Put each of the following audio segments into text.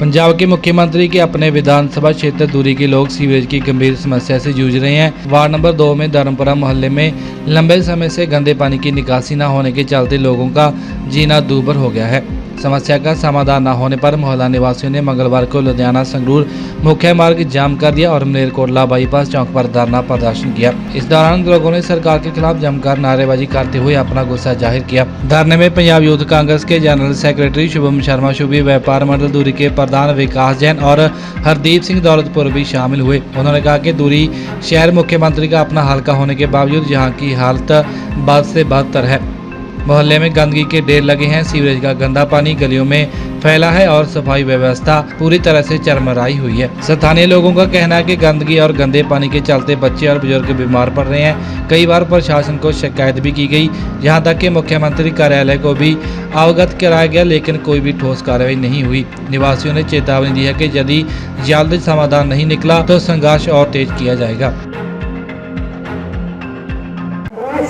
पंजाब के मुख्यमंत्री के अपने विधानसभा क्षेत्र दूरी के लोग सीवरेज की गंभीर समस्या से जूझ रहे हैं वार्ड नंबर दो में धर्मपुरा मोहल्ले में लंबे समय से गंदे पानी की निकासी न होने के चलते लोगों का जीना दूभर हो गया है سمسیا کا سامادہ نہ ہونے پر محلہ نواسیوں نے منگلوار کو لدھیانہ سنگرور مکہ مارک جام کر دیا اور ملیر کوٹلا بائی پاس چوک پر دھرنا پردرشن کیا۔ اس دوران لوگوں نے سرکار کے خلاف جم کر نارے بازی کرتے ہوئے اپنا غصہ جاہر کیا۔ دارنے میں پنجاب یوتھ کانگرس کے جنرل سیکرٹری شبم شرما شبی ویپار منڈل دوری کے پردھان وکاس جین اور ہردیپ سنگھ دولت پور بھی شامل ہوئے۔ انہوں نے کہا کہ دوری شہر مکھیہ منتری کا اپنا ہلکا ہونے کے باوجود یہاں کی حالت بد سے بدتر ہے۔ محلے میں گندگی کے ڈیر لگے ہیں۔ سیوریج کا گندا پانی گلیوں میں پھیلا ہے اور صفائی ویوستھا پوری طرح سے چرمرائی ہوئی ہے۔ ستھانے لوگوں کا کہنا ہے کہ گندگی اور گندے پانی کے چلتے بچے اور بزرگ بیمار پڑ رہے ہیں۔ کئی بار پرشاسن کو شکایت بھی کی گئی یہاں تک کہ مکہ منتری کاریالے کو بھی اوگت کرایا گیا، لیکن کوئی بھی ٹھوس کاروائی نہیں ہوئی۔ نواسیوں نے چیتاونی دی ہے کہ جدی جلد سمادھان نہیں نکلا تو سنگاش اور تیز کیا جائے گا۔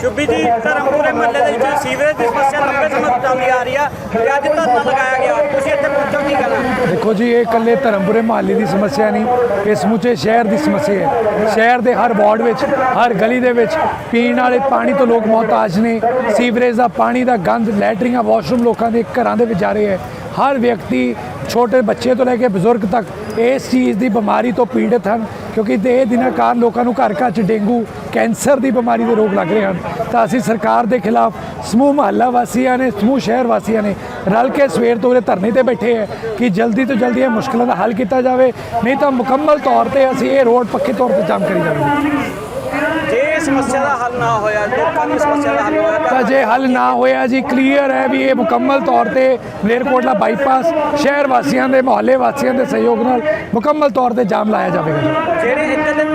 ਸ਼ੁਭੀ ਜੀ, ਧਰਮਪੁਰੇ ਮਹੱਲੇ ਦੇ ਵਿੱਚ ਸੀਵਰੇਜ ਦੀ ਸਮੱਸਿਆ ਲੰਬੇ ਸਮੇਂ ਤੋਂ ਚੱਲਦੀ ਆ ਰਹੀ ਆ ਤੇ ਅੱਜ ਧਰਨਾ ਲਗਾਇਆ ਗਿਆ। ਤੁਸੀਂ ਇੱਥੇ ਪਹੁੰਚੋ, ਕੀ ਕਰਨਾ ਦੇਖੋ ਜੀ, ਇਹ ਇਕੱਲੇ ਧਰਮਪੁਰੇ ਮਹੱਲੇ ਦੀ ਸਮੱਸਿਆ ਨਹੀਂ, ਇਹ ਸਮੁੱਚੇ ਸ਼ਹਿਰ ਦੀ ਸਮੱਸਿਆ ਹੈ। ਸ਼ਹਿਰ ਦੇ ਹਰ ਵਾਰਡ ਵਿੱਚ, ਹਰ ਗਲੀ ਦੇ ਵਿੱਚ ਪੀਣ ਵਾਲੇ ਪਾਣੀ ਤੋਂ ਲੋਕ ਮੁਹਤਾਜ ਨੇ। ਸੀਵਰੇਜ ਦਾ ਪਾਣੀ ਦਾ ਗੰਦ, ਲੈਟਰਿੰਗਾਂ ਵਾਸ਼ਰੂਮ ਲੋਕਾਂ ਦੇ ਘਰਾਂ ਦੇ ਵਿੱਚ ਜਾ ਰਹੇ ਹੈ। ਹਰ ਵਿਅਕਤੀ ਛੋਟੇ ਬੱਚੇ ਤੋਂ ਲੈ ਕੇ ਬਜ਼ੁਰਗ ਤੱਕ ਇਸ ਚੀਜ਼ ਦੀ ਬਿਮਾਰੀ ਤੋਂ ਪੀੜਤ ਹਨ। ਕਿਉਂਕਿ ਤੇ ਇਹ ਦਿਨਾਂ ਕਾਰਨ ਲੋਕਾਂ ਨੂੰ ਘਰ ਘਰ ਚ ਡੇਂਗੂ, ਕੈਂਸਰ ਦੀ ਬਿਮਾਰੀ ਦੇ ਰੋਗ ਲੱਗ ਰਹੇ ਹਨ। ਤਾਂ ਅਸੀਂ ਸਰਕਾਰ ਦੇ ਖਿਲਾਫ ਸਮੂਹ ਮਹੱਲਾ ਵਾਸੀਆਂ ਨੇ, ਸਮੂਹ ਸ਼ਹਿਰ ਵਾਸੀਆਂ ਨੇ ਰਲ ਕੇ ਸਵੇਰ ਤੋਂ ਇਹ ਧਰਨੇ ਤੇ ਬੈਠੇ ਹੈ ਕਿ ਜਲਦੀ ਤੋਂ ਜਲਦੀ ਇਹ ਮੁਸ਼ਕਲਾਂ ਦਾ ਹੱਲ ਕੀਤਾ ਜਾਵੇ। ਨਹੀਂ ਤਾਂ ਮੁਕੰਮਲ ਤੌਰ ਤੇ ਅਸੀਂ ਇਹ ਰੋਡ ਪੱਕੇ ਤੌਰ ਤੇ ਜਾਮ ਕਰੀ ਜਾਵਾਂਗੇ। ਜੇ ਇਹ ਸਮੱਸਿਆ ਦਾ ਹੱਲ ਨਾ ਹੋਇਆ ਲੋਕਾਂ ਦੀ ਸਮੱਸਿਆ ਦਾ ਹੱਲ ਹੋਇਆ ਤਾਂ ਜੇ ਹੱਲ ਨਾ ਹੋਇਆ ਜੀ ਕਲੀਅਰ ਹੈ ਵੀ ਇਹ ਮੁਕੰਮਲ ਤੌਰ ਤੇ ਮਲੇਰਕੋਟਲਾ ਬਾਈਪਾਸ ਸ਼ਹਿਰ ਵਾਸੀਆਂ ਦੇ ਮੁਹੱਲੇ ਵਾਸੀਆਂ ਦੇ ਸਹਿਯੋਗ ਨਾਲ ਮੁਕੰਮਲ ਤੌਰ ਤੇ ਜਾਮ ਲਾਇਆ ਜਾਵੇਗਾ ਜਿਹੜੇ 6-7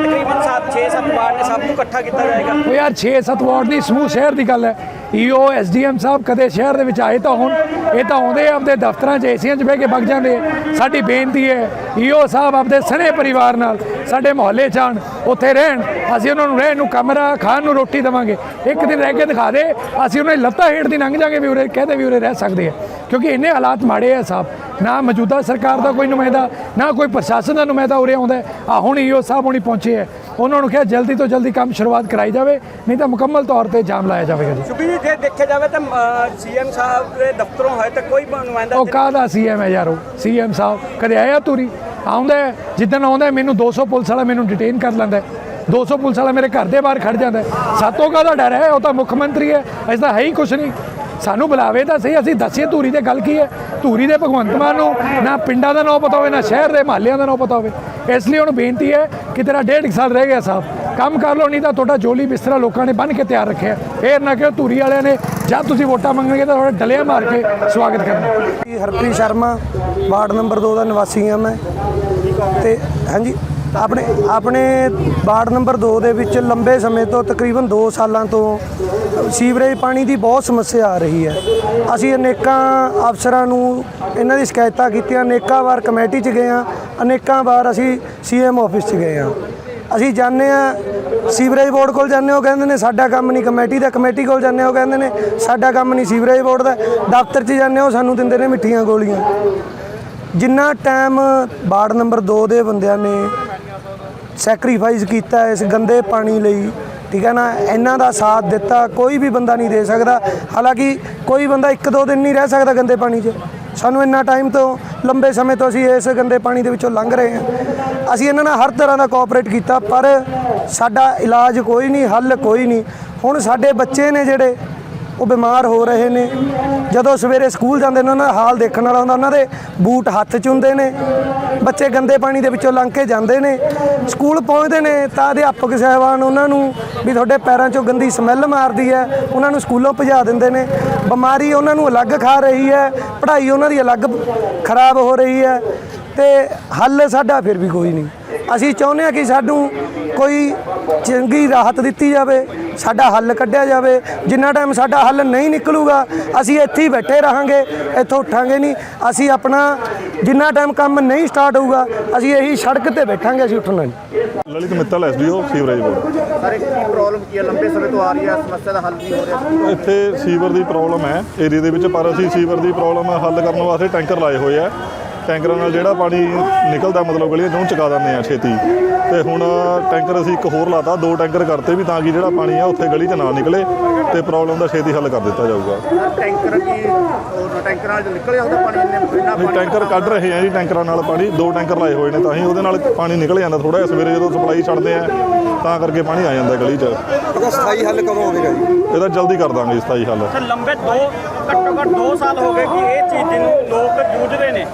ਵਾਰਡ ਨੇ ਸਭ ਨੂੰ ਇਕੱਠਾ ਕੀਤਾ ਜਾਏਗਾ। ਉਹ ਯਾਰ 6-7 ਵਾਰਡ ਦੀ ਸਮੂਹ ਸ਼ਹਿਰ ਦੀ ਗੱਲ ਹੈ। ਈਓ ਐਸਡੀਐਮ ਸਾਹਿਬ ਕਦੇ ਸ਼ਹਿਰ ਦੇ ਵਿੱਚ ਆਏ ਤਾਂ ਹੁਣ। ਇਹ ਤਾਂ ਆਉਂਦੇ ਆਪਦੇ ਦਫ਼ਤਰਾਂ 'ਚ, ਏਸੀਆਂ 'ਚ ਬਹਿ ਕੇ ਵਗ ਜਾਂਦੇ। ਸਾਡੀ ਬੇਨਤੀ ਹੈ ਈਓ ਸਾਹਿਬ ਆਪਦੇ ਸਨੇ ਪਰਿਵਾਰ ਨਾਲ, ਸਾਡੇ ਮੁਹੱਲੇ 'ਚ ਆਉਣ ਉੱਥੇ ਰਹਿਣ। ਅਸੀਂ ਉਹਨਾਂ ਨੂੰ ਰਹਿਣ ਨੂੰ ਕਮਰਾ ਖਾਣ ਨੂੰ ਰੋਟੀ ਦੇਵਾਂਗੇ। ਇੱਕ ਦਿਨ ਰਹਿ ਕੇ ਦਿਖਾ ਦੇ, ਅਸੀਂ ਉਹਨਾਂ ਦੀ ਲੱਤਾਂ ਹੇਠ ਦੀ ਲੰਘ ਜਾਾਂਗੇ ਵੀ ਉਰੇ, ਕਹਦੇ ਵੀ ਉਰੇ ਰਹਿ ਸਕਦੇ ਆ। ਕਿਉਂਕਿ ਇੰਨੇ ਹਾਲਾਤ ਮਾੜੇ ਆ ਸਾਹਿਬ। ਨਾ ਮੌਜੂਦਾ ਸਰਕਾਰ ਦਾ ਕੋਈ ਨੁਮਾਇੰਦਾ, ਨਾ ਕੋਈ ਪ੍ਰਸ਼ਾਸਨ ਦਾ ਨੁਮਾਇੰਦਾ ਉਰੇ ਆਉਂਦਾ। ਆ ਹੁਣ ਈਓ ਸਾਹਿਬ ਹੁਣੀ ਪਹੁੰਚੇ ਆ। ਉਹਨਾਂ ਨੂੰ ਕਿਹਾ ਜਲਦੀ ਤੋਂ ਜਲਦੀ ਕੰਮ ਸ਼ੁਰੂਆਤ ਕਰਾਈ ਜਾਵੇ ਨਹੀਂ ਤਾਂ ਮੁਕੰਮਲ ਤੌਰ ਤੇ ਜਾਮ ਲਾਇਆ ਜਾਵੇਗਾ ਜੀ। ਸ਼ੁਭੀ ਜੀ ਜੇ ਦੇਖਿਆ ਜਾਵੇ ਤਾਂ ਸੀਐਮ ਸਾਹਿਬ ਦੇ ਦਫ਼ਤਰੋਂ ਹੋਏ ਤਾਂ ਕੋਈ ਨੁਮਾਇੰਦਾ ਉਹ ਕਾਹਦਾ ਸੀਐਮ ਹੈ ਯਾਰੋ? ਸੀਐਮ ਸਾਹਿਬ ਕਦੇ ਆਇਆ ਤੂਰੀ ਆਉਂਦਾ ਜਿੱਦਣ ਆਉਂਦਾ ਮੈਨੂੰ 200 ਪੁਲਿਸ ਵਾਲਾ ਮੈਨੂੰ ਡਿਟੇਨ ਕਰ ਲੈਂਦਾ ਹੈ। 200 ਪੁਲਿਸ ਵਾਲਾ ਮੇਰੇ ਘਰ ਦੇ ਬਾਹਰ ਖੜ ਜਾਂਦਾ। ਸਾਤੋਂ ਕਾਹਦਾ ਡਰ ਹੈ? ਉਹ ਤਾਂ ਮੁੱਖ ਮੰਤਰੀ ਹੈ ਤਾਂ ਹੈ ਹੀ ਕੁਛ ਨਹੀਂ। ਸਾਨੂੰ ਬੁਲਾਵੇ ਤਾਂ ਸਹੀ ਅਸੀਂ ਦੱਸੀਏ ਧੂਰੀ ਤੇ ਗੱਲ ਕੀ ਹੈ? ਧੂਰੀ ਦੇ ਭਗਵੰਤ ਮਾਨ ਨੂੰ ਨਾ ਪਿੰਡਾਂ ਦਾ ਨਾਂ ਪਤਾ ਹੋਵੇ ਨਾ ਸ਼ਹਿਰ ਦੇ ਮਹੱਲਿਆਂ ਦਾ ਨਾਂ ਪਤਾ ਹੋਵੇ। ਇਸ ਲਈ ਉਹਨੂੰ ਬੇਨਤੀ ਹੈ ਕਿ ਤੇਰਾ ਡੇਢ ਕੁ ਸਾਲ ਰਹਿ ਗਿਆ ਸਾਹਿਬ। ਕੰਮ ਕਰ ਲਓ, ਨਹੀਂ ਤਾਂ ਤੁਹਾਡਾ ਜੋਲੀ ਬਿਸਤਰਾ ਲੋਕਾਂ ਨੇ ਬੰਨ ਕੇ ਤਿਆਰ ਰੱਖਿਆ। ਫੇਰ ਨਾ ਕਿ ਧੂਰੀ ਵਾਲਿਆਂ ਨੇ ਜਦ ਤੁਸੀਂ ਵੋਟਾਂ ਮੰਗਣਗੇ ਤਾਂ ਤੁਹਾਡਾ ਡਲਿਆ ਮਾਰ ਕੇ ਸਵਾਗਤ ਕਰਨਾ। ਹਰਪ੍ਰੀਤ ਸ਼ਰਮਾ, ਵਾਰਡ ਨੰਬਰ 2 ਦਾ ਨਿਵਾਸੀ ਹਾਂ ਮੈਂ। ਤੇ ਹਾਂਜੀ, ਆਪਣੇ ਆਪਣੇ ਵਾਰਡ ਨੰਬਰ 2 ਦੇ ਵਿੱਚ ਲੰਬੇ ਸਮੇਂ ਤੋਂ ਤਕਰੀਬਨ 2 ਸਾਲਾਂ ਤੋਂ ਸੀਵਰੇਜ ਪਾਣੀ ਦੀ ਬਹੁਤ ਸਮੱਸਿਆ ਆ ਰਹੀ ਹੈ। ਅਸੀਂ ਅਨੇਕਾਂ ਅਫਸਰਾਂ ਨੂੰ ਇਹਨਾਂ ਦੀ ਸ਼ਿਕਾਇਤਾਂ ਕੀਤੀਆਂ, ਅਨੇਕਾਂ ਵਾਰ ਕਮੇਟੀ 'ਚ ਗਏ ਹਾਂ। ਅਨੇਕਾਂ ਵਾਰ ਅਸੀਂ ਸੀਐਮ ਆਫਿਸ 'ਚ ਗਏ ਹਾਂ। ਅਸੀਂ ਜਾਂਦੇ ਆ ਸੀਵਰੇਜ ਬੋਰਡ ਕੋਲ ਜਾਂਦੇ ਉਹ ਕਹਿੰਦੇ ਨੇ ਸਾਡਾ ਕੰਮ ਨਹੀਂ ਕਮੇਟੀ ਦਾ, ਕਮੇਟੀ ਕੋਲ ਜਾਂਦੇ ਉਹ ਕਹਿੰਦੇ ਨੇ ਸਾਡਾ ਕੰਮ ਨਹੀਂ ਸੀਵਰੇਜ ਬੋਰਡ ਦਾ। ਦਫ਼ਤਰ 'ਚ ਜਾਂਦੇ ਉਹ ਸਾਨੂੰ ਦਿੰਦੇ ਨੇ ਮਿੱਠੀਆਂ ਗੋਲੀਆਂ। ਜਿੰਨਾ ਟਾਈਮ ਵਾਰਡ ਨੰਬਰ 2 ਦੇ ਬੰਦਿਆਂ ਨੇ ਸੈਕਰੀਫਾਈਸ ਕੀਤਾ ਇਸ ਗੰਦੇ ਪਾਣੀ ਲਈ, ਠੀਕ ਹੈ ਨਾ, ਇਹਨਾਂ ਦਾ ਸਾਥ ਦਿੱਤਾ, ਕੋਈ ਵੀ ਬੰਦਾ ਨਹੀਂ ਦੇ ਸਕਦਾ। ਹਾਲਾਂਕਿ ਕੋਈ ਬੰਦਾ ਇੱਕ ਦੋ ਦਿਨ ਨਹੀਂ ਰਹਿ ਸਕਦਾ ਗੰਦੇ ਪਾਣੀ 'ਚ। ਸਾਨੂੰ ਇੰਨਾ ਟਾਈਮ ਤੋਂ, ਲੰਬੇ ਸਮੇਂ ਤੋਂ ਅਸੀਂ ਇਸ ਗੰਦੇ ਪਾਣੀ ਦੇ ਵਿੱਚੋਂ ਲੰਘ ਰਹੇ ਹਾਂ। ਅਸੀਂ ਇਹਨਾਂ ਨਾਲ ਹਰ ਤਰ੍ਹਾਂ ਦਾ ਕੋਆਪਰੇਟ ਕੀਤਾ, ਪਰ ਸਾਡਾ ਇਲਾਜ ਕੋਈ ਨਹੀਂ, ਹੱਲ ਕੋਈ ਨਹੀਂ। ਹੁਣ ਸਾਡੇ ਬੱਚੇ ਨੇ ਜਿਹੜੇ ਉਹ ਬਿਮਾਰ ਹੋ ਰਹੇ ਨੇ। ਜਦੋਂ ਸਵੇਰੇ ਸਕੂਲ ਜਾਂਦੇ ਨੇ, ਉਹਨਾਂ ਦਾ ਹਾਲ ਦੇਖਣ ਵਾਲਾ ਹੁੰਦਾ, ਉਹਨਾਂ ਦੇ ਬੂਟ ਹੱਥ 'ਚ ਹੁੰਦੇ ਨੇ। ਬੱਚੇ ਗੰਦੇ ਪਾਣੀ ਦੇ ਵਿੱਚੋਂ ਲੰਘ ਕੇ ਜਾਂਦੇ ਨੇ। ਸਕੂਲ ਪਹੁੰਚਦੇ ਨੇ ਤਾਂ ਅਧਿਆਪਕ ਸਾਹਿਬਾਨ ਉਹਨਾਂ ਨੂੰ ਵੀ ਤੁਹਾਡੇ ਪੈਰਾਂ 'ਚੋਂ ਗੰਦੀ ਸਮੈਲ ਮਾਰਦੀ ਹੈ। ਉਹਨਾਂ ਨੂੰ ਸਕੂਲੋਂ ਭਜਾ ਦਿੰਦੇ ਨੇ। ਬਿਮਾਰੀ ਉਹਨਾਂ ਨੂੰ ਅਲੱਗ ਖਾ ਰਹੀ ਹੈ। ਪੜ੍ਹਾਈ ਉਹਨਾਂ ਦੀ ਅਲੱਗ ਖਰਾਬ ਹੋ ਰਹੀ ਹੈ। ਤੇ ਹੱਲ ਸਾਡਾ ਫਿਰ ਵੀ ਕੋਈ ਨਹੀਂ। ਅਸੀਂ ਚਾਹੁੰਦੇ ਹਾਂ ਕਿ ਸਾਨੂੰ ਕੋਈ ਚੰਗੀ ਰਾਹਤ ਦਿੱਤੀ ਜਾਵੇ। ਸਾਡਾ ਹੱਲ ਕੱਢਿਆ ਜਾਵੇ ਜਿੰਨਾ ਟਾਈਮ ਸਾਡਾ ਹੱਲ ਨਹੀਂ ਨਿਕਲੂਗਾ ਅਸੀਂ ਇੱਥੇ ਹੀ ਬੈਠੇ ਰਹਾਂਗੇ ਇੱਥੋਂ ਉੱਠਾਂਗੇ ਨਹੀਂ। ਅਸੀਂ ਆਪਣਾ ਜਿੰਨਾ ਟਾਈਮ ਕੰਮ ਨਹੀਂ ਸਟਾਰਟ ਹੋਊਗਾ ਅਸੀਂ ਇਹੀ ਸੜਕ ਤੇ ਬੈਠਾਂਗੇ ਅਸੀਂ ਉੱਠਣਾ ਨਹੀਂ। Lalit Mittal SDO sewerage board. Sir ਕੀ ਪ੍ਰੋਬਲਮ ਕੀ ਹੈ? ਲੰਬੇ ਸਮੇਂ ਤੋਂ ਆ ਰਹੀ ਹੈ ਸਮੱਸਿਆ ਦਾ ਹੱਲ ਨਹੀਂ ਹੋ ਰਿਹਾ। ਇੱਥੇ ਸੀਵਰ ਦੀ ਪ੍ਰੋਬਲਮ ਹੈ ਏਰੀਆ ਦੇ ਵਿੱਚ ਪਰ ਅਸੀਂ ਸੀਵਰ ਦੀ ਪ੍ਰੋਬਲਮ ਹੱਲ ਕਰਨ ਵਾਸਤੇ ਟੈਂਕਰ ਲਾਏ ਹੋਏ ਆ ਟੈਂਕਰਾਂ ਨਾਲ ਜਿਹੜਾ ਪਾਣੀ ਨਿਕਲਦਾ ਮਤਲਬ ਗਲੀਆਂ ਚੋਂ ਚੁਕਾ ਦਿੰਦੇ ਆ ਛੇਤੀ। ਤੇ ਹੁਣ ਟੈਂਕਰ ਅਸੀਂ ਇੱਕ ਹੋਰ ਲਾਤਾ ਦੋ ਟੈਂਕਰ ਕਰਤੇ ਵੀ ਤਾਂ ਕਿ ਜਿਹੜਾ ਪਾਣੀ ਆ ਉੱਥੇ ਗਲੀ 'ਚ ਨਾ ਨਿਕਲੇ ਤੇ ਪ੍ਰੋਬਲਮ ਦਾ ਛੇਤੀ ਹੱਲ ਕਰ ਦਿੱਤਾ ਜਾਊਗਾ। ਟੈਂਕਰ ਕੀ ਉਹ ਟੈਂਕਰਾਂ ਨਾਲ ਨਿਕਲ ਜਾਂਦਾ ਪਾਣੀ ਇੰਨੇ ਇੰਨਾ ਨਹੀਂ ਪਾਣੀ ਟੈਂਕਰ ਕੱਢ ਰਹੇ ਆ ਜੀ ਟੈਂਕਰਾਂ ਨਾਲ ਪਾਣੀ ਦੋ ਟੈਂਕਰ ਲਾਏ ਹੋਏ ਨੇ ਤਾਂ ਹੀ ਉਹਦੇ ਨਾਲ ਪਾਣੀ ਨਿਕਲ ਜਾਂਦਾ ਥੋੜਾ ਜਿਹਾ ਸਵੇਰੇ ਜਦੋਂ ਸਪਲਾਈ ਛੱਡਦੇ ਆ ਤਾਂ ਕਰਕੇ ਪਾਣੀ ਆ ਜਾਂਦਾ ਗਲੀ 'ਚ। ਇਹਦਾ ਸਥਾਈ ਹੱਲ ਕਦੋਂ ਹੋਵੇਗਾ ਜੀ? ਇਹਦਾ ਜਲਦੀ ਕਰ ਦਾਂਗੇ ਸਥਾਈ ਹੱਲ। ਲੰਬੇ ਦੋ ਘੱਟੋ ਘੱਟ 2 ਸਾਲ ਹੋ ਗਏ ਕਿ ਇਹ ਚੀਜ਼ ਨੂੰ ਲੋਕ ਜੂਝਦੇ ਨੇ।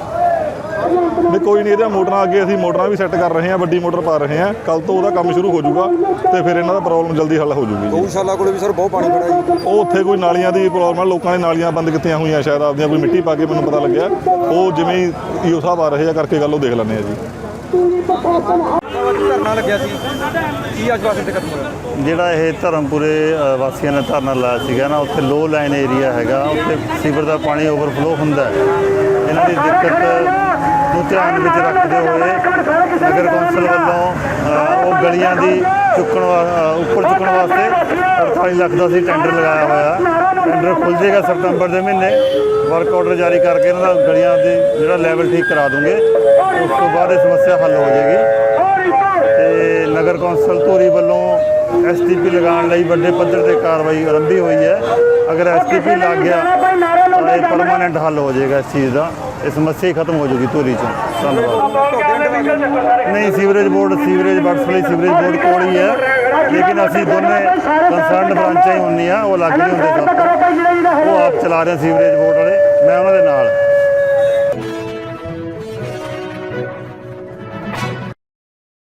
ਨਹੀਂ ਕੋਈ ਨਹੀਂ ਇਹਦੀਆਂ ਮੋਟਰਾਂ ਅੱਗੇ ਅਸੀਂ ਮੋਟਰਾਂ ਵੀ ਸੈੱਟ ਕਰ ਰਹੇ ਹਾਂ ਵੱਡੀ ਮੋਟਰ ਪਾ ਰਹੇ ਹਾਂ। ਕੱਲ ਤੋਂ ਉਹਦਾ ਕੰਮ ਸ਼ੁਰੂ ਹੋ ਜਾਊਗਾ ਤੇ ਫਿਰ ਇਹਨਾਂ ਦਾ ਪ੍ਰੋਬਲਮ ਜਲਦੀ ਹੱਲ ਹੋ ਜਾਊਗੀ ਜੀ। ਗਊਸ਼ਾਲਾ ਕੋਲੇ ਵੀ ਸਰ ਬਹੁਤ ਪਾਣੀ ਖੜਾ ਜੀ। ਉਹ ਉੱਥੇ ਕੋਈ ਨਾਲੀਆਂ ਦੀ ਪ੍ਰੋਬਲਮ ਹੈ ਲੋਕਾਂ ਨੇ ਨਾਲੀਆਂ ਬੰਦ ਕੀਤੀਆਂ ਹੋਈਆਂ ਸ਼ਾਇਦ ਆਪਦੀਆਂ ਕੋਈ ਮਿੱਟੀ ਪਾ ਕੇ ਮੈਨੂੰ ਪਤਾ ਲੱਗਿਆ। ਉਹ ਜਿਵੇਂ ਹੀ ਈਓ ਸਾਹਿਬ ਆ ਰਹੇ ਆ ਕਰਕੇ ਗੱਲ ਉਹ ਦੇਖ ਲੈਂਦੇ ਆ ਜੀ। ਧਰਨਾ ਲੱਗਿਆ ਸੀ। ਕੀ ਅੱਜ ਵਾਸਤੇ ਖਤਮ ਹੋਇਆ? ਜਿਹੜਾ ਇਹ ਧਰਮਪੁਰੇ ਵਾਸੀਆਂ ਨੇ ਧਰਨਾ ਲਾਇਆ ਸੀਗਾ ਨਾ ਉੱਥੇ ਲੋ ਲਾਈਨ ਏਰੀਆ ਹੈਗਾ ਉੱਥੇ ਸੀਵਰ ਦਾ ਪਾਣੀ ਓਵਰਫਲੋ ਹੁੰਦਾ ਹੈ। ਇਹਨਾਂ ਦੀ ਦਿੱਕਤ ਨੂੰ ਧਿਆਨ ਵਿੱਚ ਰੱਖਦੇ ਹੋਏ ਨਗਰ ਕੌਂਸਲ ਵੱਲੋਂ ਉਹ ਗਲੀਆਂ ਦੀ ਚੁੱਕਣ ਉੱਪਰ ਚੁੱਕਣ ਵਾਸਤੇ 48 ਲੱਖ ਦਾ ਸੀ ਟੈਂਡਰ ਲਗਾਇਆ ਹੋਇਆ। ਟੈਂਡਰ ਖੁੱਲ ਜਾਏਗਾ ਸਤੰਬਰ ਦੇ ਮਹੀਨੇ। ਵਰਕ ਆਰਡਰ ਜਾਰੀ ਕਰਕੇ ਇਹਨਾਂ ਦਾ ਗਲੀਆਂ ਦੇ ਜਿਹੜਾ ਲੈਵਲ ਠੀਕ ਕਰਾ ਦੂੰਗੇ। ਉਸ ਤੋਂ ਬਾਅਦ ਇਹ ਸਮੱਸਿਆ ਹੱਲ ਹੋ ਜਾਏਗੀ। ਤੇ ਨਗਰ ਕੌਂਸਲ ਧੂਰੀ ਵੱਲੋਂ ਐਸਟੀਪੀ ਲਗਾਉਣ ਲਈ ਵੱਡੇ ਪੱਧਰ ਤੇ ਕਾਰਵਾਈ ਆਰੰਭੀ ਹੋਈ ਹੈ। ਅਗਰ ਐਸਟੀਪੀ ਲੱਗ ਗਿਆ ਤਾਂ ਇਹ ਪਰਮਾਨੈਂਟ ਹੱਲ ਹੋ ਜਾਏਗਾ ਇਸ ਚੀਜ਼ ਦਾ। ਇਹ ਸਮੱਸਿਆ ਹੀ ਖਤਮ ਹੋ ਜਾਊਗੀ ਧੂਰੀ ਚ। ਧੰਨਵਾਦ। ਨਹੀਂ ਸੀਵਰੇਜ ਬੋਰਡ ਸੀਵਰੇਜ ਬਰਸਲੀ ਸੀਵਰੇਜ ਬੋਰਡ ਕੋਲ ਹੀ ਹੈ। ਲੇਕਿਨ ਅਸੀਂ ਦੋਨੇ ਕੰਸਰਨਡ ਬ੍ਰਾਂਚਾਂ ਹੀ ਹੁੰਦੀਆਂ ਉਹ ਅਲੱਗ ਨਹੀਂ ਹੁੰਦੇ ਉਹ ਆਪ ਚਲਾ ਰਹੇ ਸੀਵਰੇਜ ਬੋਰਡ ਵਾਲੇ ਮੈਂ ਉਹਨਾਂ ਦੇ ਨਾਲ।